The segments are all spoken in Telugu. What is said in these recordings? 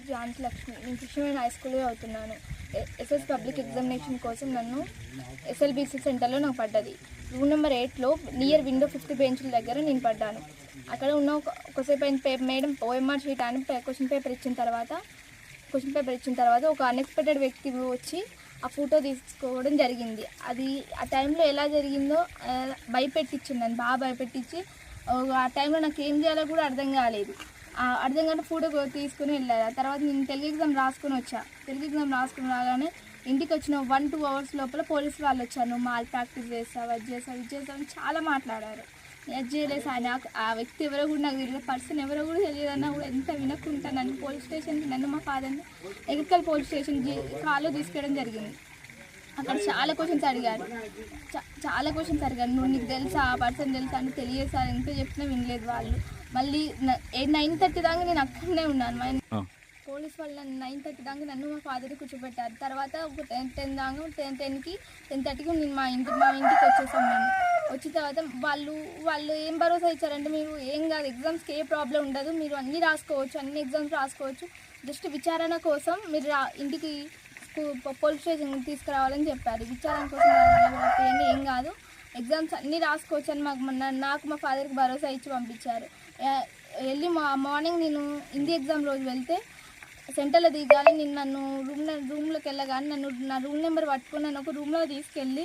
పేరు జానకి లక్ష్మి నేను కృష్ణవేణి హై స్కూల్లో అవుతున్నాను. ఎస్ఎస్ పబ్లిక్ ఎగ్జామినేషన్ కోసం నన్ను ఎస్ఎల్బిసి సెంటర్లో నాకు పడ్డది. రూమ్ నెంబర్ ఎయిట్లో నియర్ విండో ఫిఫ్త్ బెంచ్ల దగ్గర నేను పడ్డాను. అక్కడ ఉన్న ఒక ఒకసేపు అయిన పే మేడం ఓఎంఆర్ షీట్ అని క్వశ్చన్ పేపర్ ఇచ్చిన తర్వాత క్వశ్చన్ పేపర్ ఇచ్చిన తర్వాత ఒక అన్ఎక్స్పెక్టెడ్ వ్యక్తి వచ్చి ఆ ఫోటో తీసుకోవడం జరిగింది. అది ఆ టైంలో ఎలా జరిగిందో భయపెట్టించింది నన్ను. బాగా భయపెట్టించి ఆ, టైంలో నాకు ఏం చేయాలో కూడా అర్థం కాలేదు. అర్థం కాని ఫోటో తీసుకుని వెళ్ళారు. ఆ తర్వాత నేను తెలుగు ఎగ్జామ్ రాసుకొని వచ్చా. తెలుగు ఎగ్జామ్ రాసుకుని రాగానే ఇంటికి వచ్చిన వన్ టూ అవర్స్ లోపల పోలీస్ వాళ్ళు వచ్చాను మాల్ ప్రాక్టీస్ చేస్తావు? అది చేస్తావు? ఇది చేస్తావు? అని చాలా మాట్లాడారు. నేను చేయలేదు ఆయన ఆ వ్యక్తి ఎవరో కూడా నాకు తెలియదు. పర్సన్ ఎవరో కూడా తెలియదన్నా కూడా ఎంత వినకుండా నన్ను పోలీస్ స్టేషన్కి నన్ను మా ఫాదర్ని ఎగ్రికల్ పోలీస్ స్టేషన్ కాల్లో తీసుకెళ్ళడం జరిగింది. అక్కడ చాలా క్వశ్చన్స్ అడిగారు. చాలా క్వశ్చన్స్ అడిగారు. నువ్వు నీకు తెలుసా? ఆ పర్సన్ తెలుసా? అని తెలియదు సార్. ఎంత చెప్పినా వినలేదు వాళ్ళు. మళ్ళీ నైన్ థర్టీ దాకా నేను అక్కడనే ఉన్నాను. మా పోలీస్ వాళ్ళు నన్ను నైన్ థర్టీ దాకా నన్ను మా ఫాదర్ కూర్చోబెట్టారు. తర్వాత ఒక టెన్ టెన్ దాకా టెన్ టెన్కి టెన్ థర్టీకి నేను మా ఇంటి మా ఇంటికి వచ్చేసాం మేము. వచ్చిన తర్వాత వాళ్ళు వాళ్ళు ఏం భరోసా ఇచ్చారంటే మీరు ఏం కాదు ఎగ్జామ్స్కి ఏ ప్రాబ్లం ఉండదు మీరు అన్నీ రాసుకోవచ్చు అన్ని ఎగ్జామ్స్ రాసుకోవచ్చు. జస్ట్ విచారణ కోసం మీరు రా ఇంటికి పోలీస్ స్టేషన్ తీసుకురావాలని చెప్పారు. విచారణ కోసం ఏం కాదు ఎగ్జామ్స్ అన్నీ రాసుకోవచ్చు అని మాకు నాకు మా ఫాదర్కి భరోసా ఇచ్చి పంపించారు. వెళ్ళి మా మార్నింగ్ నేను హిందీ ఎగ్జామ్ రోజు వెళ్తే సెంటర్లో దిగాలి నేను నన్ను రూమ్ రూమ్లోకి వెళ్ళగానే నన్ను నా రూమ్ నెంబర్ పట్టుకుని నన్ను ఒక రూమ్లో తీసుకెళ్ళి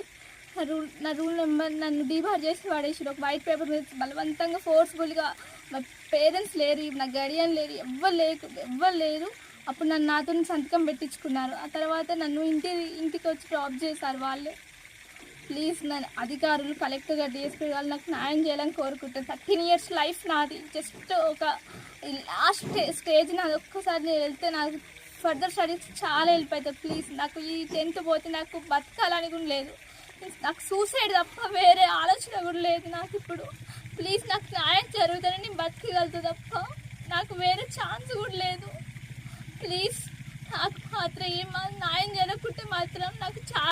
నా రూమ్ నా రూమ్ నెంబర్ నన్ను డీబార్ చేసి వాడేసారు ఒక వైట్ పేపర్ మీద బలవంతంగా ఫోర్స్ఫుల్గా మా పేరెంట్స్ లేరు నా గడియన్ లేరు ఎవ్వరు లేకు ఎవ్వరు లేరు. అప్పుడు నన్ను నాతో సంతకం పెట్టించుకున్నారు. ఆ తర్వాత నన్ను ఇంటి ఇంటికి వచ్చి డ్రాప్ చేశారు వాళ్ళే. ప్లీజ్ నన్ను అధికారులు కలెక్టర్గా డిఎస్పీ వాళ్ళు నాకు న్యాయం చేయాలని కోరుకుంటాను థర్టీన్ ఇయర్స్ లైఫ్ నాది. జస్ట్ ఒక లాస్ట్ స్టేజ్ నాది. ఒక్కసారి నేను వెళ్తే నాకు ఫర్దర్ స్టడీస్ చాలా హెల్ప్ అవుతుంది ప్లీజ్ నాకు ఈ టెన్త్ పోతే నాకు బతకాలని కూడా లేదు. నాకు సూసైడ్ తప్ప వేరే ఆలోచన కూడా లేదు నాకు ఇప్పుడు. ప్లీజ్ నాకు న్యాయం జరుగుతుందని నేను బతకగలుగుతా తప్ప నాకు వేరే ఛాన్స్ కూడా లేదు. ప్లీజ్ నాకు మాత్రం ఏం న్యాయం జరగకుంటే మాత్రం నాకు చాలా